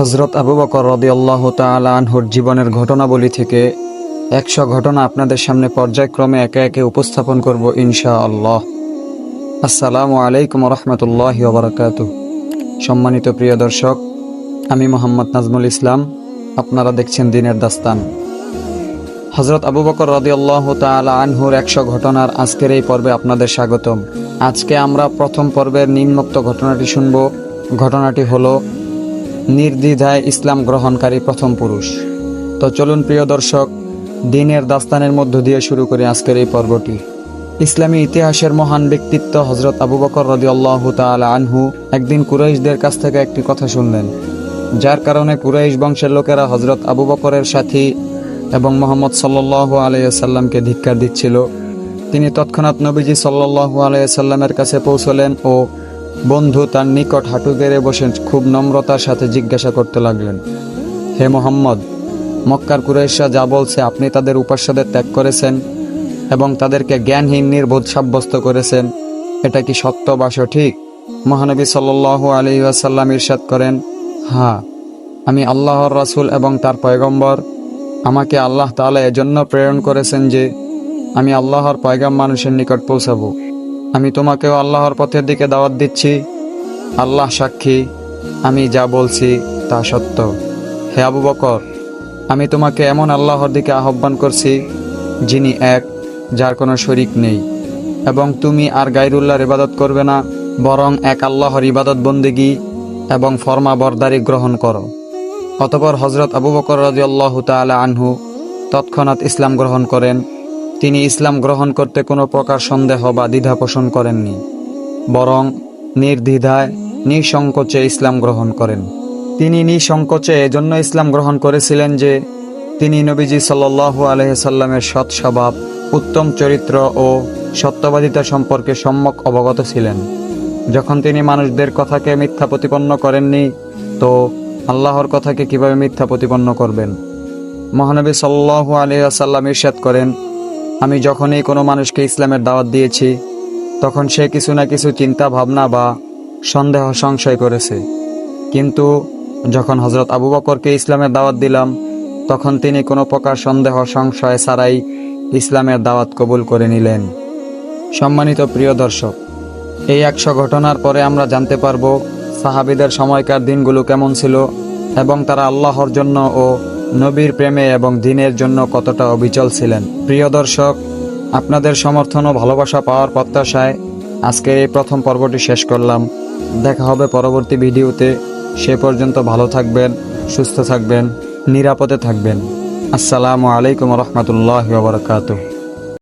হজরত আবু বকর রদিয়াল্লাহ তাআলা আনহুর জীবনের ঘটনাবলী থেকে একশো ঘটনা আপনাদের সামনে পর্যায়ক্রমে একে একে উপস্থাপন করব ইনশা আল্লাহ আসসালামু আলাইকুম রহমতুল্লাহ ওবরাকাতু সম্মানিত প্রিয় দর্শক, আমি মোহাম্মদ নাজমুল ইসলাম, আপনারা দেখছেন দিনের দাস্তান। হজরত আবু বকর রদিয়াল্লাহ তাআলা আনহুর একশো ঘটনার আজকের এই পর্বে আপনাদের স্বাগতম। আজকে আমরা প্রথম পর্বের নিম্নোক্ত ঘটনাটি শুনব। ঘটনাটি হলো নির্দ্বিধায় ইসলাম গ্রহণকারী প্রথম পুরুষ। তো চলুন প্রিয় দর্শক, দিনের দাস্তানের মধ্য দিয়ে শুরু করি আজকের এই পর্বটি। ইসলামী ইতিহাসের মহান ব্যক্তিত্ব হজরত আবু বকর রদিয়াল্লাহ তাআলা আনহু একদিন কুরাইশদের কাছ থেকে একটি কথা শুনলেন, যার কারণে কুরাইশ বংশের লোকেরা হজরত আবু বকরের সাথী এবং মোহাম্মদ সাল্লাহ আলাইসাল্লামকে ধিক্কার দিচ্ছিল। তিনি তৎক্ষণাৎ নবীজি সাল্লাহ আলাইসাল্লামের কাছে পৌঁছলেন ও বন্ধু তার নিকট হাঁটু গেড়ে বসে খুব নম্রতার সাথে জিজ্ঞাসা করতে লাগলেন, হে মোহাম্মদ, মক্কার কুরাইশরা যা বলছে আপনি তাদের উপাস্যদের ত্যাগ করেছেন এবং তাদেরকে জ্ঞানহীন, নির্বোধ সাব্যস্ত করেছেন, এটা কি সত্য বা সঠিক? মহানবী সাল্লাহ আলী আসাল্লাম ইরশাদ করেন হ্যাঁ আমি আল্লাহর রাসূল এবং তার পয়গম্বর। আমাকে আল্লাহ তালা এজন্য প্রেরণ করেছেন যে আমি আল্লাহর পয়গাম মানুষের নিকট পৌঁছাবো। আমি তোমাকেও আল্লাহর পথের দিকে দাওয়াত দিচ্ছি। আল্লাহ সাক্ষী, আমি যা বলছি তা সত্য। হে আবু বকর, আমি তোমাকে এমন আল্লাহর দিকে আহ্বান করছি, যিনি এক, যার কোনো শরিক নেই, এবং তুমি আর গাইরুল্লাহর ইবাদত করবে না, বরং এক আল্লাহর ইবাদত বন্দিগি এবং ফরমা বরদারি গ্রহণ করো। অতপর হজরত আবু বকর রাজি আল্লাহ তাআলা আনহু তৎক্ষণাৎ ইসলাম গ্রহণ করেন। তিনি ইসলাম গ্রহণ করতে কোনো প্রকার সন্দেহ বা দ্বিধা পোষণ করেননি, বরং নির্দ্বিধায় নিঃসংকোচে ইসলাম গ্রহণ করেন। তিনি নিঃসংকোচে এজন্য ইসলাম গ্রহণ করেছিলেন যে, তিনি নবীজি সাল্লাল্লাহু আলহিসাল্লামের সৎ স্বভাব, উত্তম চরিত্র ও সত্যবাদিতা সম্পর্কে সম্যক অবগত ছিলেন। যখন তিনি মানুষদের কথাকে মিথ্যা প্রতিপন্ন করেননি, তো আল্লাহর কথাকে কীভাবে মিথ্যা প্রতিপন্ন করবেন? মহানবী সাল্লাল্লাহু আলাইহি আসাল্লাম ইরশাদ করেন আমি যখনই কোনো মানুষকে ইসলামের দাওয়াত দিয়েছি, তখন সে কিছু না কিছু চিন্তা, ভাবনা বা সন্দেহ, সংশয় করেছে। কিন্তু যখন হজরত আবু বকরকে ইসলামের দাওয়াত দিলাম, তখন তিনি কোনো প্রকার সন্দেহ, সংশয় ছাড়াই ইসলামের দাওয়াত কবুল করে নিলেন। সম্মানিত প্রিয় দর্শক, এই একশো ঘটনার পরে আমরা জানতে পারব সাহাবিদের সময়কার দিনগুলো কেমন ছিল এবং তারা আল্লাহর জন্য ও নবীর প্রেমে এবং দিনের জন্য কতটা অবিচল ছিলেন। প্রিয় দর্শক, আপনাদের সমর্থন ও ভালোবাসা পাওয়ার প্রত্যাশায় আজকে এই প্রথম পর্বটি শেষ করলাম। দেখা হবে পরবর্তী ভিডিওতে। সে পর্যন্ত ভালো থাকবেন, সুস্থ থাকবেন, নিরাপদে থাকবেন। আসসালামু আলাইকুম রহমতুল্লাহ বারকাতুহ।